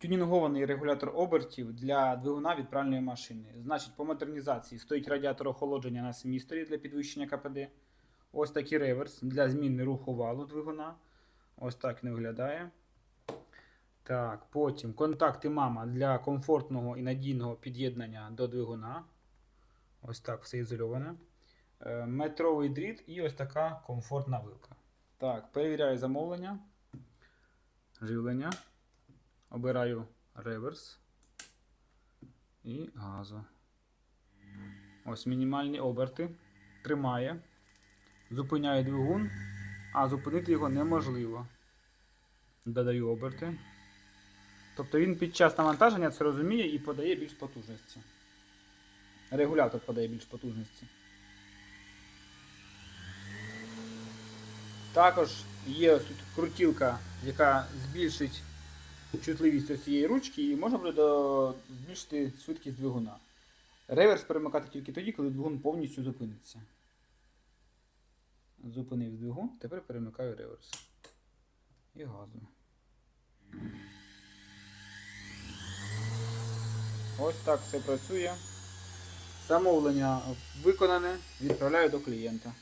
Тюнінгований регулятор обертів для двигуна від пральної машини. Значить, по модернізації стоїть радіатор охолодження на семісторі для підвищення КПД. Ось такий реверс для зміни руху валу двигуна. Ось так не виглядає. Так, потім контакти мама для комфортного і надійного під'єднання до двигуна. Ось так все ізольоване. Е, Метровий дріт і ось така комфортна вилка. Так, перевіряю замовлення. Живлення. Обираю реверс і газу. Ось мінімальні оберти. Тримає. Зупиняє двигун, а зупинити його неможливо. Додаю оберти. Тобто він під час навантаження це розуміє і подає більш потужності. Регулятор подає більш потужності. Також є тут крутілка, яка збільшить чутливість цієї ручки, і можна буде збільшити швидкість двигуна. Реверс перемикати тільки тоді, коли двигун повністю зупиниться. Зупинив двигун, тепер перемикаю реверс. І газу. Ось так все працює. Замовлення виконане, відправляю до клієнта.